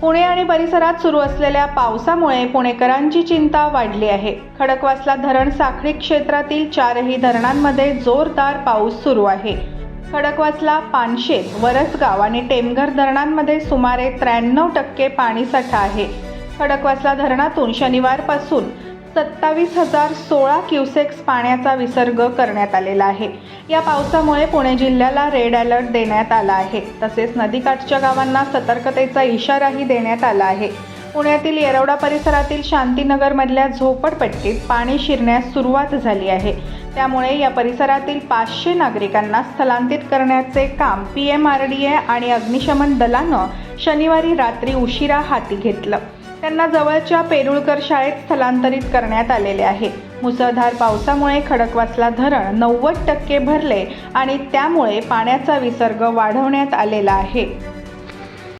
पुणे आणि परिसरात सुरू असलेल्या पावसामुळे पुणेकरांची चिंता वाढली आहे. खडकवासला धरण साखळी क्षेत्रातील चारही धरणांमध्ये जोरदार पाऊस सुरू आहे. खडकवासला पानशेत वरसगाव आणि टेमघर धरणांमध्ये सुमारे त्र्याण्णव टक्के पाणीसाठा आहे. खडकवासला धरणातून शनिवारपासून सत्तावीस हजार सोळा क्युसेक्स पाण्याचा विसर्ग करण्यात आलेला आहे. या पावसामुळे पुणे जिल्ह्याला रेड अलर्ट देण्यात आला आहे. तसेच नदीकाठच्या गावांना सतर्कतेचा इशाराही देण्यात आला आहे. पुण्यातील येरवडा परिसरातील शांतीनगरमधल्या झोपडपट्टीत पाणी शिरण्यास सुरुवात झाली आहे. त्यामुळे या परिसरातील पाचशे नागरिकांना स्थलांतरित करण्याचे काम P M R D A आणि अग्निशमन दलानं शनिवारी रात्री उशिरा हाती घेतलं. त्यांना जवळच्या पेरुळकर शाळेत स्थलांतरित करण्यात आलेले आहे. मुसळधार पावसामुळे खडकवासला धरण नव्वद टक्के भरले आणि त्यामुळे पाण्याचा विसर्ग वाढवण्यात आलेला आहे.